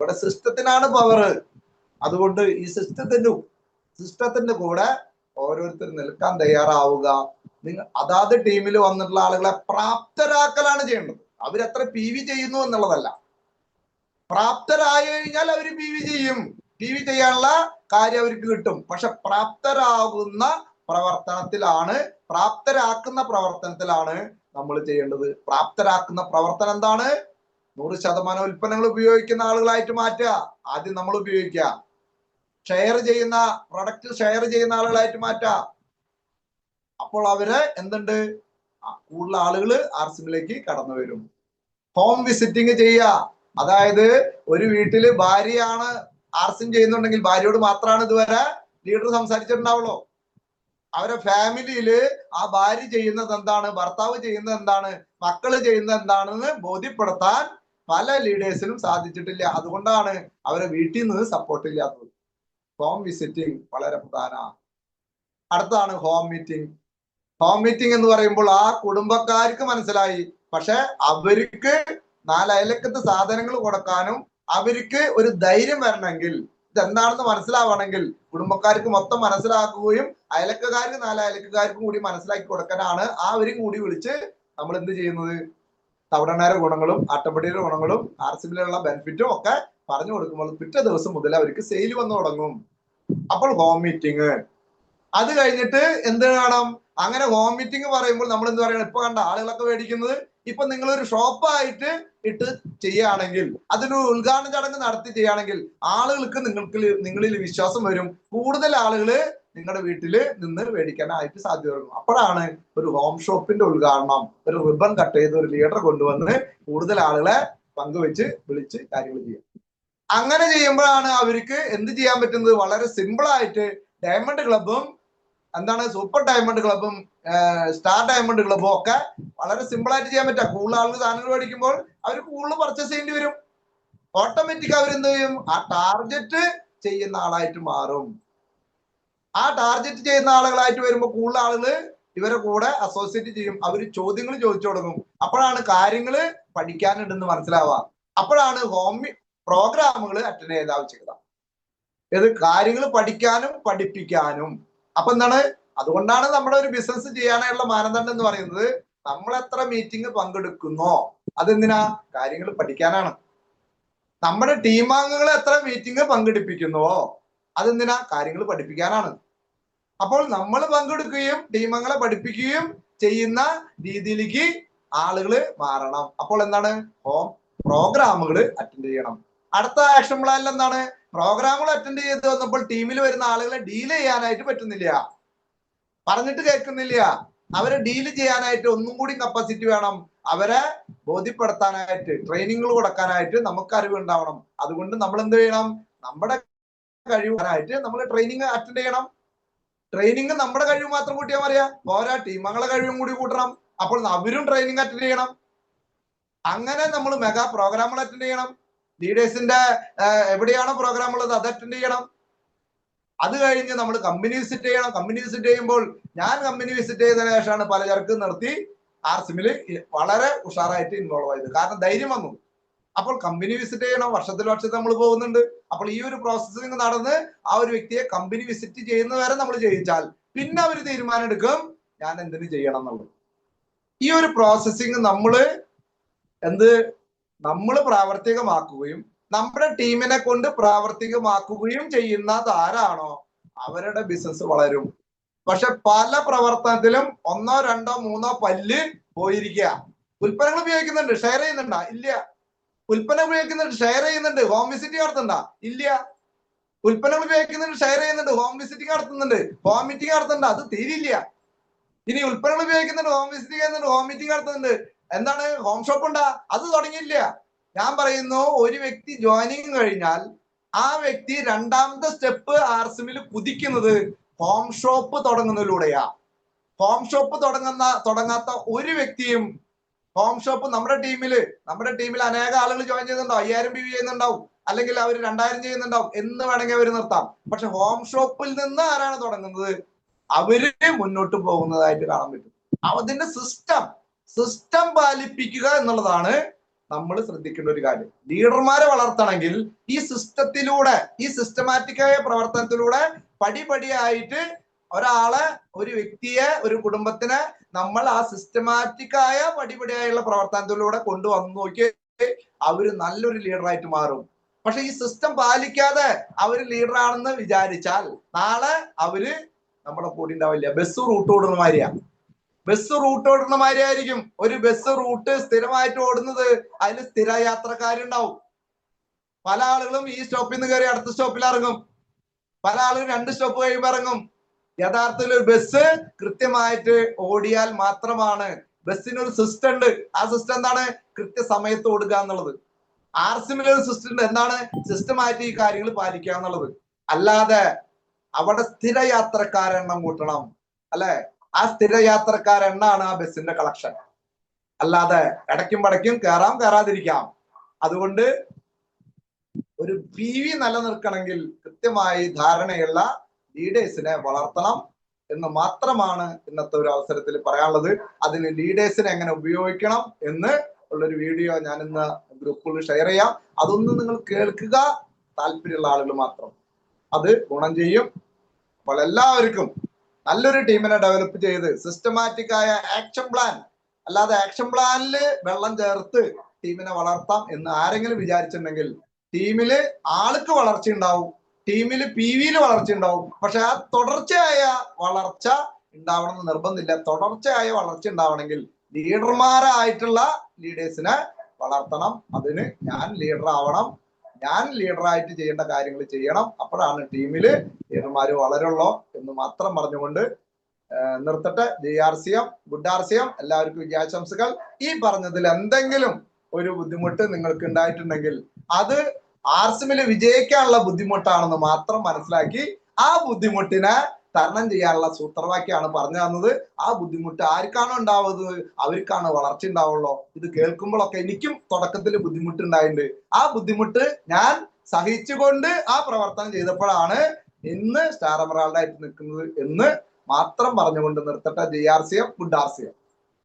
ഇവിടെ സിസ്റ്റത്തിനാണ് പവർ അതുകൊണ്ട് ഈ സിസ്റ്റത്തിന്റെ സിസ്റ്റത്തിന്റെ കൂടെ ഓരോരുത്തർ നിൽക്കാൻ തയ്യാറാവുക. നിങ്ങൾ അതാത് ടീമിൽ വന്നിട്ടുള്ള ആളുകളെ പ്രാപ്തരാക്കലാണ് ചെയ്യേണ്ടത്. അവരെത്ര പി വി ചെയ്യുന്നു എന്നുള്ളതല്ല. പ്രാപ്തരായി കഴിഞ്ഞാൽ അവർ പി വി ചെയ്യും. പി വി ചെയ്യാനുള്ള കാര്യം അവർക്ക് കിട്ടും. പക്ഷെ പ്രാപ്തരാകുന്ന പ്രവർത്തനത്തിലാണ് പ്രാപ്തരാക്കുന്ന പ്രവർത്തനത്തിലാണ് നമ്മൾ ചെയ്യേണ്ടത്. പ്രാപ്തരാക്കുന്ന പ്രവർത്തനം എന്താണ്? നൂറ് ശതമാനം ഉൽപ്പന്നങ്ങൾ ഉപയോഗിക്കുന്ന ആളുകളായിട്ട് മാറ്റുക. ആദ്യം നമ്മൾ ഉപയോഗിക്കുക. ഷെയർ ചെയ്യുന്ന പ്രൊഡക്റ്റ് ഷെയർ ചെയ്യുന്ന ആളുകളായിട്ട് മാറ്റുക. അപ്പോൾ അവർ എന്തുണ്ട്? കൂടുതൽ ആളുകൾ ആർസിമിലേക്ക് കടന്നു വരും. ഹോം വിസിറ്റിംഗ് ചെയ്യുക. അതായത് ഒരു വീട്ടിൽ ഭാര്യയാണ് ആർസിം ചെയ്യുന്നുണ്ടെങ്കിൽ ഭാര്യയോട് മാത്രമാണ് ഇതുവരെ ലീഡർ സംസാരിച്ചിട്ടുണ്ടാവുള്ളൂ. അവരെ ഫാമിലിയിൽ ആ ഭാര്യ ചെയ്യുന്നത് എന്താണ്? ഭർത്താവ് ചെയ്യുന്നത് എന്താണ്? മക്കൾ ചെയ്യുന്നത് എന്താണെന്ന് ബോധ്യപ്പെടുത്താൻ പല ലീഡേഴ്സിനും സാധിച്ചിട്ടില്ല. അതുകൊണ്ടാണ് അവരെ വീട്ടിൽ നിന്ന് സപ്പോർട്ട് ഇല്ലാത്തത്. ഹോം വിസിറ്റിംഗ് വളരെ പ്രധാന. അടുത്താണ് ഹോം മീറ്റിംഗ് ഹോം മീറ്റിംഗ് എന്ന് പറയുമ്പോൾ ആ കുടുംബക്കാർക്ക് മനസ്സിലായി. പക്ഷെ അവർക്ക് നാലയലക്കത്ത് സാധനങ്ങൾ കൊടുക്കാനും അവർക്ക് ഒരു ധൈര്യം വരണമെങ്കിൽ ഇതെന്താണെന്ന് മനസ്സിലാവണമെങ്കിൽ കുടുംബക്കാർക്ക് മൊത്തം മനസ്സിലാക്കുകയും അയലക്കാർക്ക് നാല് അയലക്കാർക്കും കൂടി മനസ്സിലാക്കി കൊടുക്കാനാണ് ആ അവരും കൂടി വിളിച്ച് നമ്മൾ എന്ത് ചെയ്യുന്നത്? തവിടണ്ണയുടെ ഗുണങ്ങളും ആട്ടപ്പടിയുടെ ഗുണങ്ങളും ആർ സി ബിയിലുള്ള ബെനിഫിറ്റും ഒക്കെ പറഞ്ഞു കൊടുക്കുമ്പോൾ പിറ്റേ ദിവസം മുതൽ അവർക്ക് സെയിൽ വന്നു തുടങ്ങും. അപ്പോൾ ഹോം മീറ്റിംഗ് അത് കഴിഞ്ഞിട്ട് എന്ത് കാണാം? അങ്ങനെ ഹോം മീറ്റിംഗ് പറയുമ്പോൾ നമ്മൾ എന്ത് പറയണം ഇപ്പൊ കണ്ട ആളുകളൊക്കെ മേടിക്കുന്നത് ഇപ്പൊ നിങ്ങൾ ഒരു ഷോപ്പായിട്ട് ഇട്ട് ചെയ്യുകയാണെങ്കിൽ അതിനൊരു ഉദ്ഘാടന ചടങ്ങ് നടത്തി ചെയ്യുകയാണെങ്കിൽ ആളുകൾക്ക് നിങ്ങൾക്ക് നിങ്ങളിൽ വിശ്വാസം വരും. കൂടുതൽ ആളുകൾ നിങ്ങളുടെ വീട്ടിൽ നിന്ന് മേടിക്കാനായിട്ട് സാധ്യത തുടങ്ങും അപ്പോഴാണ് ഒരു ഹോം ഷോപ്പിന്റെ ഉദ്ഘാടനം ഒരു റിബൺ കട്ട് ചെയ്ത് ഒരു ലീഡർ കൊണ്ടുവന്ന് കൂടുതൽ ആളുകളെ പങ്കുവെച്ച് വിളിച്ച് കാര്യങ്ങൾ ചെയ്യും. അങ്ങനെ ചെയ്യുമ്പോഴാണ് അവർക്ക് എന്ത് ചെയ്യാൻ പറ്റുന്നത്? വളരെ സിമ്പിൾ ആയിട്ട് ഡയമണ്ട് ക്ലബും എന്താണ് സൂപ്പർ ഡയമണ്ട് ക്ലബും സ്റ്റാർ ഡയമണ്ട് ക്ലബും ഒക്കെ വളരെ സിമ്പിൾ ആയിട്ട് ചെയ്യാൻ പറ്റുക കൂടുതൽ ആളുകൾ സാധനങ്ങൾ മേടിക്കുമ്പോൾ അവർ കൂടുതൽ പർച്ചേസ് ചെയ്യേണ്ടി വരും. ഓട്ടോമാറ്റിക് അവരെന്ത് ചെയ്യും? ആ ടാർഗറ്റ് ചെയ്യുന്ന ആളായിട്ട് മാറും. ആ ടാർഗറ്റ് ചെയ്യുന്ന ആളുകളായിട്ട് വരുമ്പോൾ കൂടുതൽ ആളുകൾ ഇവരെ കൂടെ അസോസിയേറ്റ് ചെയ്യും. അവർ ചോദ്യങ്ങൾ ചോദിച്ചു തുടങ്ങും. അപ്പോഴാണ് കാര്യങ്ങൾ പഠിക്കാനുണ്ടെന്ന് മനസ്സിലാവുക. അപ്പോഴാണ് ഹോം പ്രോഗ്രാമുകൾ അറ്റൻഡ് ചെയ്ത ആവശ്യകത. ഇത് കാര്യങ്ങൾ പഠിക്കാനും പഠിപ്പിക്കാനും. അപ്പൊ എന്താണ്? അതുകൊണ്ടാണ് നമ്മുടെ ഒരു ബിസിനസ് ചെയ്യാനായുള്ള മാനദണ്ഡം എന്ന് പറയുന്നത്. നമ്മൾ എത്ര മീറ്റിംഗ് പങ്കെടുക്കുന്നോ അതെന്തിനാ? കാര്യങ്ങൾ പഠിക്കാനാണ്. നമ്മുടെ ടീമാംഗങ്ങൾ എത്ര മീറ്റിംഗ് പങ്കെടുപ്പിക്കുന്നുവോ അതെന്തിനാ? കാര്യങ്ങൾ പഠിപ്പിക്കാനാണ്. അപ്പോൾ നമ്മൾ പങ്കെടുക്കുകയും ടീമംഗങ്ങളെ പഠിപ്പിക്കുകയും ചെയ്യുന്ന രീതിയിലേക്ക് ആളുകൾ മാറണം. അപ്പോൾ എന്താണ്? ഹോം പ്രോഗ്രാമുകൾ അറ്റൻഡ് ചെയ്യണം. അടുത്ത ആക്ഷൻ പ്ലാനിൽ എന്താണ്? പ്രോഗ്രാമുകൾ അറ്റൻഡ് ചെയ്ത് വന്നപ്പോൾ ടീമിൽ വരുന്ന ആളുകളെ ഡീൽ ചെയ്യാനായിട്ട് പറ്റുന്നില്ല. പറഞ്ഞിട്ട് കേൾക്കുന്നില്ല. അവരെ ഡീൽ ചെയ്യാനായിട്ട് ഒന്നും കൂടി കപ്പാസിറ്റി വേണം. അവരെ ബോധ്യപ്പെടുത്താനായിട്ട് ട്രെയിനിങ്ങുകൾ കൊടുക്കാനായിട്ട് നമുക്ക് അറിവ് ഉണ്ടാവണം. അതുകൊണ്ട് നമ്മൾ എന്ത് ചെയ്യണം? നമ്മുടെ കഴിവാനായിട്ട് നമ്മൾ ട്രെയിനിങ് അറ്റൻഡ് ചെയ്യണം. ട്രെയിനിങ് നമ്മുടെ കഴിവ് മാത്രം കൂട്ടിയാൽ മതിയാ. പോരാ ടീമങ്ങളെ കഴിവും കൂടി കൂട്ടണം. അപ്പോൾ അവരും ട്രെയിനിങ് അറ്റൻഡ് ചെയ്യണം. അങ്ങനെ നമ്മൾ മെഗാ പ്രോഗ്രാമുകൾ അറ്റൻഡ് ചെയ്യണം. ലീഡേഴ്സിന്റെ എവിടെയാണോ പ്രോഗ്രാം ഉള്ളത് അത് അറ്റൻഡ് ചെയ്യണം. അത് കഴിഞ്ഞ് നമ്മൾ കമ്പനി വിസിറ്റ് ചെയ്യണം. കമ്പനി വിസിറ്റ് ചെയ്യുമ്പോൾ ഞാൻ കമ്പനി വിസിറ്റ് ചെയ്തതിനു ശേഷമാണ് പലചരക്ക് നിർത്തി ആർ സിമിൽ വളരെ ഉഷാറായിട്ട് ഇൻവോൾവ് ആയത്. കാരണം ധൈര്യം വന്നു. അപ്പോൾ കമ്പനി വിസിറ്റ് ചെയ്യണം. വർഷത്തിൽ വർഷത്തിൽ നമ്മൾ പോകുന്നുണ്ട്. അപ്പോൾ ഈ ഒരു പ്രോസസ്സിംഗ് നടന്ന് ആ ഒരു വ്യക്തിയെ കമ്പനി വിസിറ്റ് ചെയ്യുന്ന വരെ നമ്മൾ ചെയ്യിച്ചാൽ പിന്നെ അവർ തീരുമാനം എടുക്കും ഞാൻ എന്തിനു ചെയ്യണം എന്നുള്ളത്. ഈ ഒരു പ്രോസസ്സിംഗ് നമ്മൾ എന്ത്? നമ്മൾ പ്രാവർത്തികമാക്കുകയും നമ്മുടെ ടീമിനെ കൊണ്ട് പ്രാവർത്തികമാക്കുകയും ചെയ്യുന്നത് ആരാണോ അവരുടെ ബിസിനസ് വളരും. പക്ഷെ പല പ്രവർത്തനത്തിലും ഒന്നോ രണ്ടോ മൂന്നോ പല്ല് പോയിരിക്കുക. ഉൽപ്പന്നങ്ങൾ ഉപയോഗിക്കുന്നുണ്ട് ഷെയർ ചെയ്യുന്നുണ്ടോ? ഇല്ല. ഉൽപ്പന്നം ഉപയോഗിക്കുന്നുണ്ട് ഷെയർ ചെയ്യുന്നുണ്ട്. ഹോം വിസിറ്റിംഗ് നടത്തണ്ട. ഇല്ല. ഉൽപ്പന്നം ഉപയോഗിക്കുന്നുണ്ട് ഷെയർ ചെയ്യുന്നുണ്ട്. ഹോം വിസിറ്റിംഗ് നടത്തുന്നുണ്ട്. ഹോം മീറ്റിംഗ് നടത്തണ്ട. അത് തീരില്ല. ഇനി ഉൽപ്പന്നങ്ങൾ ഉപയോഗിക്കുന്നുണ്ട് ഹോം വിസിറ്റ് ചെയ്യുന്നുണ്ട്. ഹോം മീറ്റിംഗ് നടത്തുന്നുണ്ട്. എന്താണ്? ഹോം ഷോപ്പ് ഉണ്ടാ. അത് തുടങ്ങിയില്ല. ഞാൻ പറയുന്നു ഒരു വ്യക്തി ജോയിനിങ് കഴിഞ്ഞാൽ ആ വ്യക്തി രണ്ടാമത്തെ സ്റ്റെപ്പ് ആർ സിമിൽ കുതിക്കുന്നത് ഹോം ഷോപ്പ് തുടങ്ങുന്നതിലൂടെയാ. ഹോം ഷോപ്പ് തുടങ്ങുന്ന തുടങ്ങാത്ത ഒരു വ്യക്തിയും ഹോം ഷോപ്പ് നമ്മുടെ ടീമിൽ നമ്മുടെ ടീമിൽ അനേക ആളുകൾ ജോയിൻ ചെയ്യുന്നുണ്ടാവും അയ്യായിരം ബി വി ചെയ്യുന്നുണ്ടാവും. അല്ലെങ്കിൽ അവർ രണ്ടായിരം ചെയ്യുന്നുണ്ടാവും. എന്ന് വേണമെങ്കിൽ അവർ നിർത്താം. പക്ഷെ ഹോം ഷോപ്പിൽ നിന്ന് ആരാണ് തുടങ്ങുന്നത്? അവർ മുന്നോട്ട് പോകുന്നതായിട്ട് കാണാൻ പറ്റും. അതിന്റെ സിസ്റ്റം സിസ്റ്റം പാലിപ്പിക്കുക എന്നുള്ളതാണ് നമ്മൾ ശ്രദ്ധിക്കേണ്ട ഒരു കാര്യം. ലീഡർമാരെ വളർത്തണമെങ്കിൽ ഈ സിസ്റ്റത്തിലൂടെ ഈ സിസ്റ്റമാറ്റിക്കായ പ്രവർത്തനത്തിലൂടെ പടിപടിയായിട്ട് ഒരാളെ ഒരു വ്യക്തിയെ ഒരു കുടുംബത്തിനെ നമ്മൾ ആ സിസ്റ്റമാറ്റിക്കായ പടിപടിയായുള്ള പ്രവർത്തനത്തിലൂടെ കൊണ്ടുവന്ന് നോക്കി അവർ നല്ലൊരു ലീഡറായിട്ട് മാറും. പക്ഷെ ഈ സിസ്റ്റം പാലിക്കാതെ അവർ ലീഡറാണെന്ന് വിചാരിച്ചാൽ നാളെ അവർ നമ്മുടെ കൂടെ ഉണ്ടാവില്ല. ബസ് റൂട്ട് ഓടുന്ന ബസ് റൂട്ട് ഓടുന്ന ഒരു ബസ് റൂട്ട് സ്ഥിരമായിട്ട് ഓടുന്നത്. അതിൽ സ്ഥിര യാത്രക്കാരുണ്ടാവും. പല ആളുകളും ഈ സ്റ്റോപ്പിൽ നിന്ന് കയറി അടുത്ത സ്റ്റോപ്പിൽ ഇറങ്ങും. പല ആളുകളും രണ്ട് സ്റ്റോപ്പ് കഴിയുമ്പോൾ ഇറങ്ങും. യഥാർത്ഥത്തിൽ ഒരു ബസ് കൃത്യമായിട്ട് ഓടിയാൽ മാത്രമാണ് ബസ്സിനൊരു സിസ്റ്റം ഉണ്ട്. ആ സിസ്റ്റം എന്താണ്? കൃത്യസമയത്ത് ഓടുക എന്നുള്ളത്. ആർ സിമിൽ ഒരു സിസ്റ്റം ഉണ്ട്. എന്താണ്? സിസ്റ്റമായിട്ട് ഈ കാര്യങ്ങൾ പാലിക്കുക എന്നുള്ളത്. അല്ലാതെ അവിടെ സ്ഥിര യാത്രക്കാരെണ്ണം കൂട്ടണം. അല്ലെ? ആ സ്ഥിര യാത്രക്കാരെണ്ണാണ് ആ ബസ്സിന്റെ കളക്ഷൻ അല്ലാതെ ഇടയ്ക്കും പടയ്ക്കും കയറാം കയറാതിരിക്കാം അതുകൊണ്ട് ഒരു പി വി നിലനിൽക്കണമെങ്കിൽ കൃത്യമായി ധാരണയുള്ള ലീഡേഴ്സിനെ വളർത്തണം എന്ന് മാത്രമാണ് ഇന്നത്തെ ഒരു അവസരത്തിൽ പറയാനുള്ളത്. അതിന് ലീഡേഴ്സിനെ എങ്ങനെ ഉപയോഗിക്കണം എന്ന് ഉള്ളൊരു വീഡിയോ ഞാൻ ഇന്ന് ഗ്രൂപ്പുകളിൽ ഷെയർ ചെയ്യാം. അതൊന്ന് നിങ്ങൾ കേൾക്കുക. താല്പര്യമുള്ള ആളുകൾ മാത്രം. അത് ഗുണം ചെയ്യും. അപ്പോൾ എല്ലാവർക്കും നല്ലൊരു ടീമിനെ ഡെവലപ്പ് ചെയ്ത് സിസ്റ്റമാറ്റിക് ആയ ആക്ഷൻ പ്ലാൻ അല്ലാതെ ആക്ഷൻ പ്ലാനിൽ വെള്ളം ചേർത്ത് ടീമിനെ വളർത്താം എന്ന് ആരെങ്കിലും വിചാരിച്ചിട്ടുണ്ടെങ്കിൽ ടീമിൽ ആൾക്ക് വളർച്ച ഉണ്ടാവും. ടീമിൽ പി വിയിൽ വളർച്ച ഉണ്ടാവും. പക്ഷെ ആ തുടർച്ചയായ വളർച്ച ഉണ്ടാവണം എന്ന് നിർബന്ധമില്ല. തുടർച്ചയായ വളർച്ച ഉണ്ടാവണമെങ്കിൽ ലീഡർമാരായിട്ടുള്ള ലീഡേഴ്സിനെ വളർത്തണം. അതിന് ഞാൻ ലീഡർ ആവണം ഞാൻ ലീഡറായിട്ട് ചെയ്യേണ്ട കാര്യങ്ങൾ ചെയ്യണം. അപ്പോഴാണ് ടീമിൽ ലീഡർമാർ വളരുള്ളൂ എന്ന് മാത്രം പറഞ്ഞുകൊണ്ട് നിർത്തട്ടെ. J R C M good R C M. എല്ലാവർക്കും വിജയാശംസകൾ ഈ പറഞ്ഞതിൽ എന്തെങ്കിലും ഒരു ബുദ്ധിമുട്ട് നിങ്ങൾക്ക് ഉണ്ടായിട്ടുണ്ടെങ്കിൽ അത് ആർസിമിൽ വിജയിക്കാനുള്ള ബുദ്ധിമുട്ടാണെന്ന് മാത്രം മനസ്സിലാക്കി ആ ബുദ്ധിമുട്ടിനെ തരണം ചെയ്യാനുള്ള സൂത്രവാക്യാണ് പറഞ്ഞു തന്നത്. ആ ബുദ്ധിമുട്ട് ആർക്കാണോ ഉണ്ടാവുന്നത്? അവർക്കാണ് വളർച്ച ഉണ്ടാവുള്ളൂ? ഇത് കേൾക്കുമ്പോഴൊക്കെ എനിക്കും തുടക്കത്തിൽ ബുദ്ധിമുട്ടുണ്ടായിട്ടുണ്ട്. ആ ബുദ്ധിമുട്ട് ഞാൻ സഹിച്ചുകൊണ്ട് ആ പ്രവർത്തനം ചെയ്തപ്പോഴാണ് ഇന്ന് സ്റ്റാർ എമറാൾഡ് ആയിട്ട് നിൽക്കുന്നത് എന്ന് മാത്രം പറഞ്ഞുകൊണ്ട് നിർത്തട്ടെ J R C M good R C M